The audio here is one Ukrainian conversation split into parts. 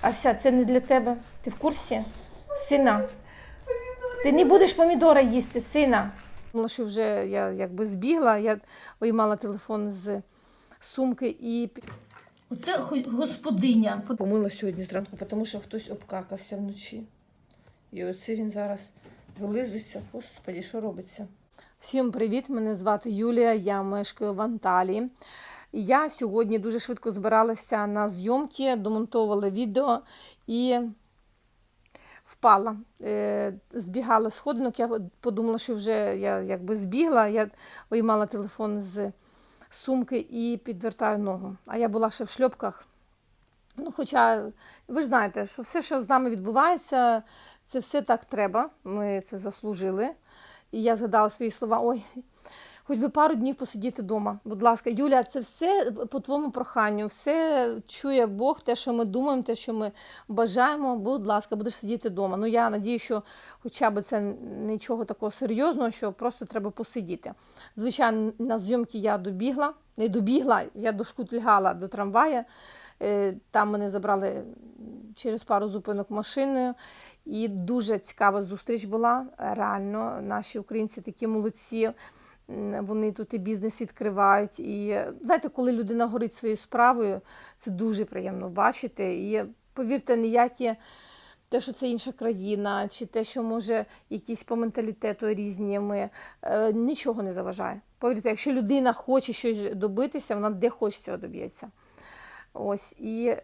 Ася, це не для тебе. Ти в курсі? Сина. Ти не будеш помідора їсти, сина. Думала, що вже я якби збігла, я виймала телефон з сумки і. Оце господиня. Помила сьогодні зранку, тому що хтось обкакався вночі. І оце він зараз вилизується. Господі, що робиться? Всім привіт! Мене звати Юлія, я мешкаю в Анталії. Я сьогодні дуже швидко збиралася на зйомки, домонтовувала відео і впала. Е, збігала сходинок. Я подумала, що вже я якби збігла. Я виймала телефон з сумки і підвертаю ногу. А я була ще в шльопках. Ну, хоча ви ж знаєте, що все, що з нами відбувається, це все так треба. Ми це заслужили. І я згадала свої слова: ой, хоч би пару днів посидіти вдома. Будь ласка, Юля, це все по твоєму проханню, все чує Бог, те, що ми думаємо, те, що ми бажаємо. Будь ласка, будеш сидіти вдома. Ну я надію, що хоча б це нічого такого серйозного, що просто треба посидіти. Звичайно, на зйомки я добігла, не добігла, я дошкутлягала до трамвая. Е, Там мене забрали через пару зупинок машиною. І дуже цікава зустріч була. Реально, наші українці такі молодці. Вони тут і бізнес відкривають. І знаєте, коли людина горить своєю справою, це дуже приємно бачити. І повірте, ніякі те, що це інша країна, чи те, що може якісь по менталітету різні, ми е, нічого не заважає. Повірте, якщо людина хоче щось добитися, вона де хоче цього доб'ється. Ось і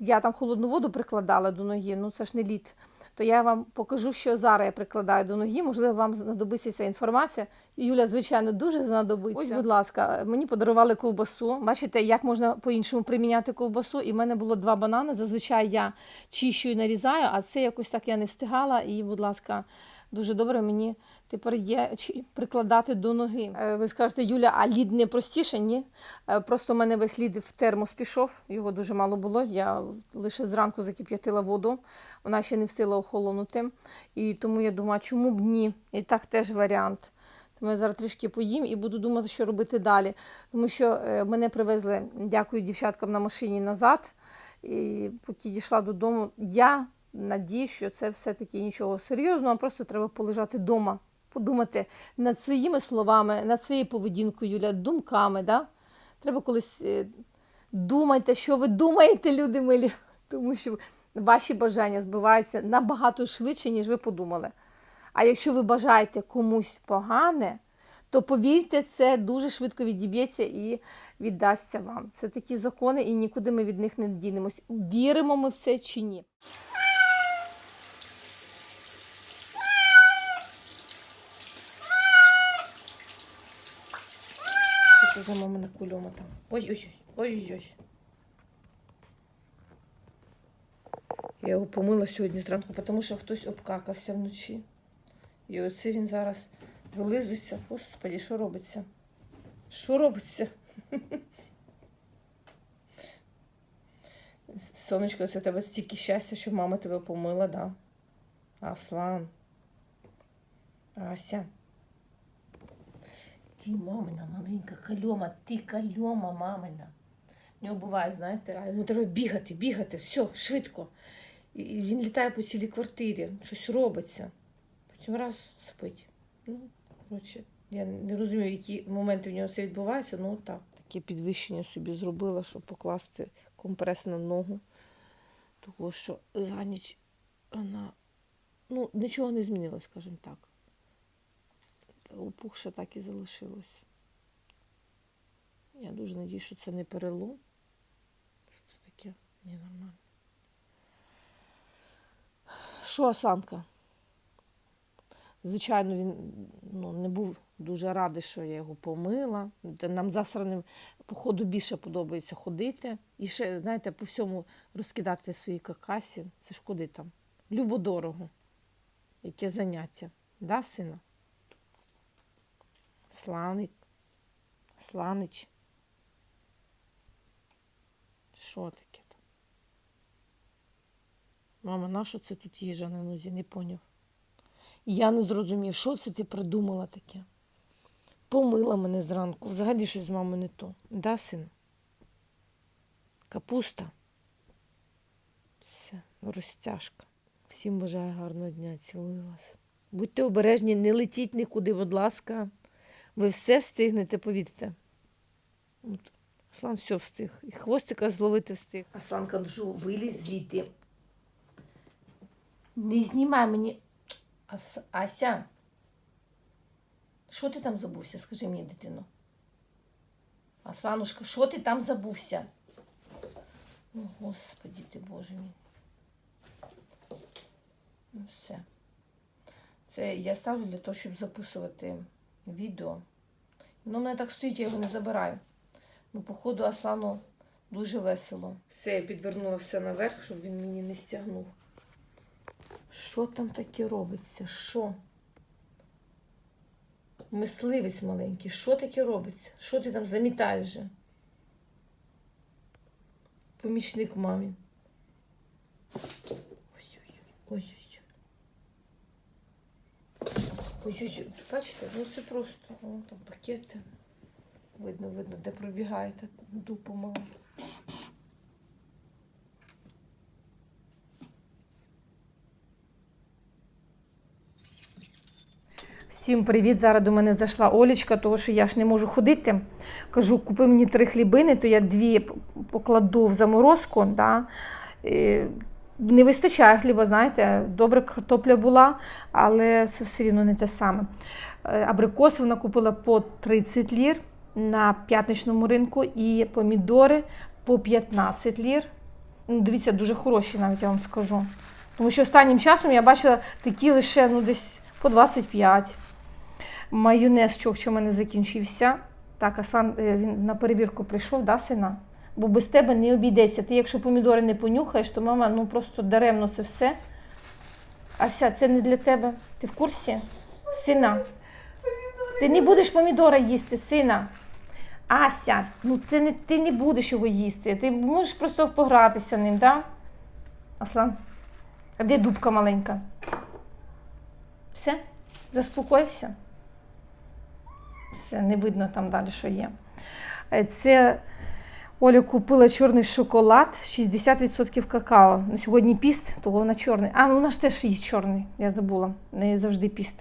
я там холодну воду прикладала до ноги, ну це ж не лід. То я вам покажу, що зараз я прикладаю до ноги. Можливо, вам знадобиться ця інформація. Юля, звичайно, дуже знадобиться. Ось, будь ласка, мені подарували ковбасу. Бачите, як можна по-іншому приміняти ковбасу. І в мене було два банани. Зазвичай я чищу і нарізаю, а це якось так я не встигала. І, будь ласка, дуже добре мені тепер є прикладати до ноги. Е, Ви скажете, Юля, а лід не простіше? Ні. Е, Просто в мене весь лід в термос пішов, його дуже мало було. Я лише зранку закип'ятила воду, вона ще не встигла охолонути. І тому я думаю, чому б ні? І так теж варіант. Тому я зараз трішки поїм і буду думати, що робити далі. Тому що е, мене привезли, дякую дівчаткам на машині назад. І поки дійшла додому, я надію, що це все-таки нічого серйозного, просто треба полежати вдома, подумати над своїми словами, над своєю поведінкою, Юля, думками. Да? Треба колись е, думайте, що ви думаєте, люди милі, тому що ваші бажання збиваються набагато швидше, ніж ви подумали. А якщо ви бажаєте комусь погане, то повірте, це дуже швидко відіб'ється і віддасться вам. Це такі закони, і нікуди ми від них не дінемось. Віримо ми в це чи ні. Це за мамина там? Ой-ой-ой, ой-ой-ой. Я його помила сьогодні зранку, тому що хтось обкакався вночі. І оце він зараз вилизується. Господі, що робиться? Що робиться? Сонечко, це в тебе стільки щастя, що мама тебе помила, да? Аслан. Ася. Ти мамина маленька кальома, ти кальома мамина. В нього буває, знаєте, а йому треба бігати, бігати, все, швидко. І він літає по цілій квартирі, щось робиться. Потім раз спить. Ну, коротше, я не розумію, які моменти в нього це відбувається, ну так. Таке підвищення собі зробила, щоб покласти компрес на ногу. Того, що за ніч вона ну, нічого не змінилось, скажімо так. Опухше так і залишилось. Я дуже надію, що це не перелом. Що це таке? Ні, нормально. Що Асанка? Звичайно, він ну, не був дуже радий, що я його помила. Нам засраним, походу, більше подобається ходити. І ще, знаєте, по всьому розкидати свої какасі. Це ж куди там? Любо-дорого. Яке заняття. Да, сина? Сланик. Сланич. Що таке? Мама, на що це тут їжа на нозі? Не поняв. Я не зрозумів, що це ти придумала таке? Помила мене зранку. Взагалі щось з мамою не то. Да, син? Капуста. Все, розтяжка. Всім бажаю гарного дня, цілую вас. Будьте обережні, не летіть нікуди, будь ласка. Ви все встигнете, повірте. От. Аслан все встиг. І хвостика зловити встиг. Аслан кажу, вилізь звідти. Не знімай мені. Ас... Ася. Що ти там забувся? Скажи мені, дитино. Асланушка, що ти там забувся? О, Господи ти Боже мій. Ну все. Це я ставлю для того, щоб записувати відео. Воно в мене так стоїть, я його не забираю. Ну, походу, Аслану дуже весело. Все, я підвернула все наверх, щоб він мені не стягнув. Що там таке робиться? Що? Мисливець маленький, що таке робиться? Що ти там замітаєш? же? Помічник мамі. Ой-ой-ой. Ой-ой-ой. Ой-ой-ой. Бачите, ну це просто. О, там пакети. Видно, видно, де пробігаєте. Дупу мало. Всім привіт! Зараз до мене зайшла Олічка, тому що я ж не можу ходити. Кажу, купи мені три хлібини, то я дві покладу в заморозку. Да? Не вистачає хліба, знаєте, добре картопля була, але це все рівно не те саме. Е, Абрикос вона купила по 30 лір на п'ятничному ринку і помідори по 15 лір. Ну, дивіться, дуже хороші, навіть я вам скажу. Тому що останнім часом я бачила такі лише ну, десь по 25. Майонез що в мене закінчився. Так, Аслан е, він на перевірку прийшов, да, сина? Бо без тебе не обійдеться. Ти, якщо помідори не понюхаєш, то мама ну просто даремно це все. Ася, це не для тебе. Ти в курсі? Сина. Ти не будеш помідора їсти, сина. Ася, ну ти не, ти не будеш його їсти. Ти можеш просто погратися ним, да? Аслан, а де дубка маленька? Все? Заспокойся. Все, не видно там далі, що є. Е, Це Оля купила чорний шоколад, 60% какао. На сьогодні піст, то вона чорний. А, ну вона ж теж їсть чорний, я забула. В неї завжди піст.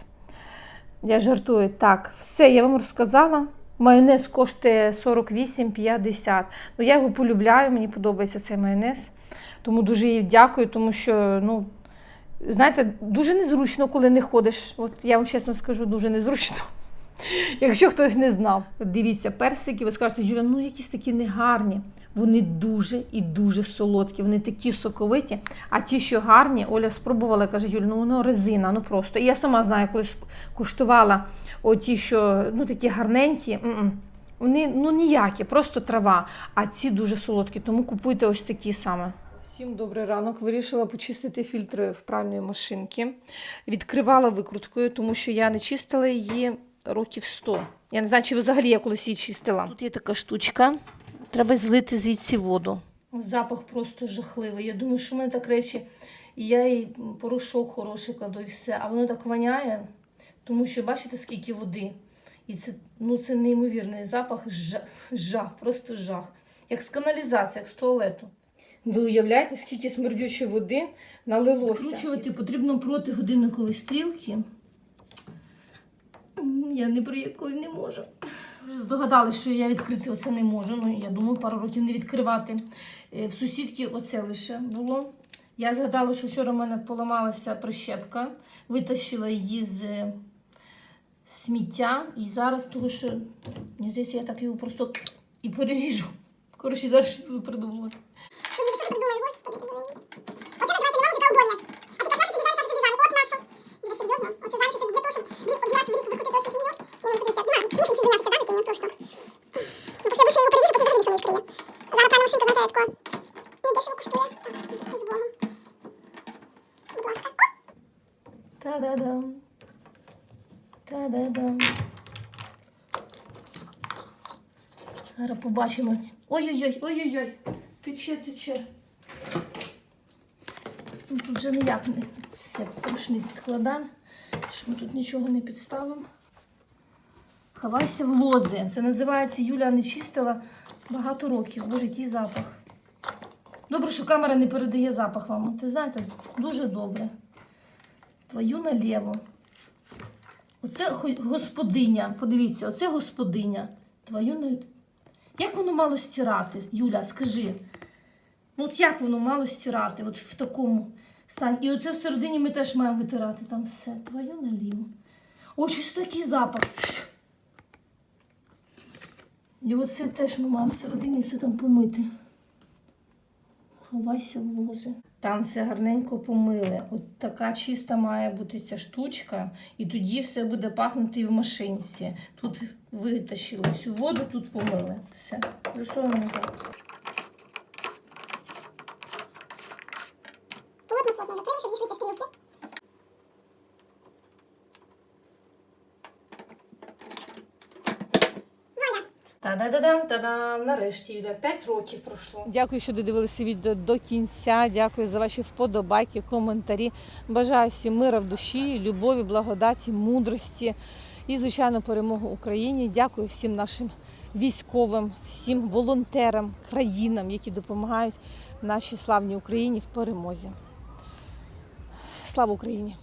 Я жартую. Так, все, я вам розказала. Майонез коштує 48,50. Ну, я його полюбляю, мені подобається цей майонез. Тому дуже їй дякую, тому що, ну, знаєте, дуже незручно, коли не ходиш. От я вам чесно скажу, дуже незручно. Якщо хтось не знав, дивіться, персики, ви скажете, Юля, ну якісь такі негарні. Вони дуже і дуже солодкі, вони такі соковиті. А ті, що гарні, Оля спробувала, каже, Юля, ну воно резина, ну просто. І я сама знаю, колись куштувала оті, що ну такі гарненькі. Вони ну ніякі, просто трава. А ці дуже солодкі, тому купуйте ось такі саме. Всім добрий ранок. Вирішила почистити фільтри в пральної машинки. Відкривала викруткою, тому що я не чистила її років 100. Я не знаю, чи взагалі я колись її чистила. Тут є така штучка. Треба злити звідси воду. Запах просто жахливий. Я думаю, що в мене так речі. І я їй порошок хороший кладу і все. А воно так воняє, тому що бачите, скільки води. І це, ну, це неймовірний запах, жах, жах, просто жах. Як з каналізації, як з туалету. Ви уявляєте, скільки смердючої води налилося? Вкручувати потрібно проти годинникової стрілки. Я ні про якої не можу. Вже здогадалися, що я відкрити оце не можу. Ну, я думаю, пару років не відкривати. Е, В сусідки оце лише було. Я згадала, що вчора в мене поламалася прищепка, витащила її з е, сміття. І зараз, тому що мені здається, я так його просто і переріжу. Коротше, зараз буду придумувати. Та-да-дам. Зараз побачимо. Ой-ой-ой, ой-ой-ой. Тече, тече. Ну, тут вже ніяк не все поршни підкладаємо, щоб ми тут нічого не підставимо. Ховайся в лози. Це називається Юля не чистила багато років. Боже, який запах. Добре, що камера не передає запах вам. Ти знаєте, дуже добре. Твою наліво. Оце господиня. Подивіться, оце господиня. Твою наліво. Як воно мало стирати, Юля, скажи. Ну, от як воно мало стирати, от в такому стані. І оце всередині ми теж маємо витирати там все. Твою наліво. Ой, щось такий запах. І оце теж ми маємо всередині все там помити. Ховайся в лозі. Там все гарненько помили. От така чиста має бути ця штучка, і тоді все буде пахнути і в машинці. Тут витащили всю воду, тут помили. Все. Засуємо назад. Плотно, плотно закриємо, щоб дійшлися стрілки. Та-да-да-дам, та-дам! Нарешті, Юля, 5 років пройшло. Дякую, що додивилися відео до кінця. Дякую за ваші вподобайки, коментарі. Бажаю всім мира в душі, любові, благодаті, мудрості і, звичайно, перемогу Україні. Дякую всім нашим військовим, всім волонтерам, країнам, які допомагають нашій славній Україні в перемозі. Слава Україні!